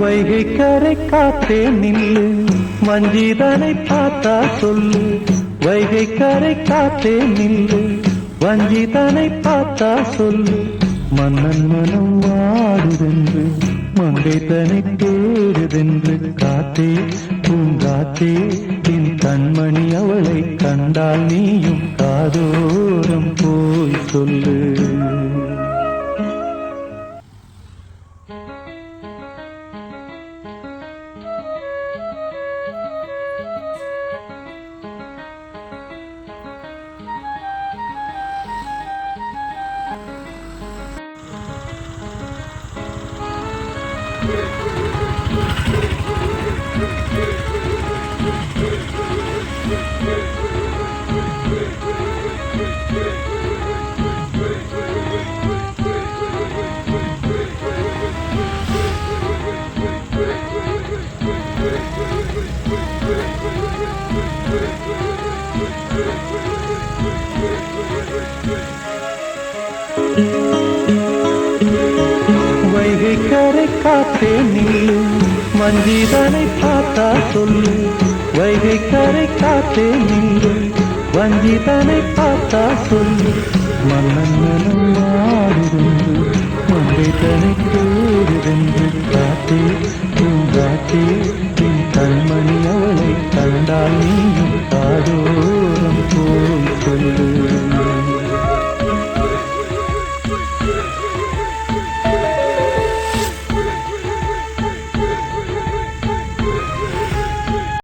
வைகை கரை காத்தே நில்லு. வஞ்சிதனை பார்த்தா சொல்லு. வைகை கரை காத்தே நில்லு. வஞ்சிதனை பார்த்தா சொல்லு. மன்னன் மனம் வாடுதென்று மங்கை தனை தேடுதென்று காத்தே பூங்காத்தே என் கண்மணி அவளை கண்டால் நீயும் காதோரம் போய் சொல்லு. Yeah. வைகை கரை காத்தே நில்லு வஞ்சிதனை பார்த்தா சொல்லு வைகை கரை காத்தே நில்லு வஞ்சிதனை பார்த்தா சொல்லு மன்னன் மனம் மாறுதென்று மங்கை தனை தேடுதென்று காத்தே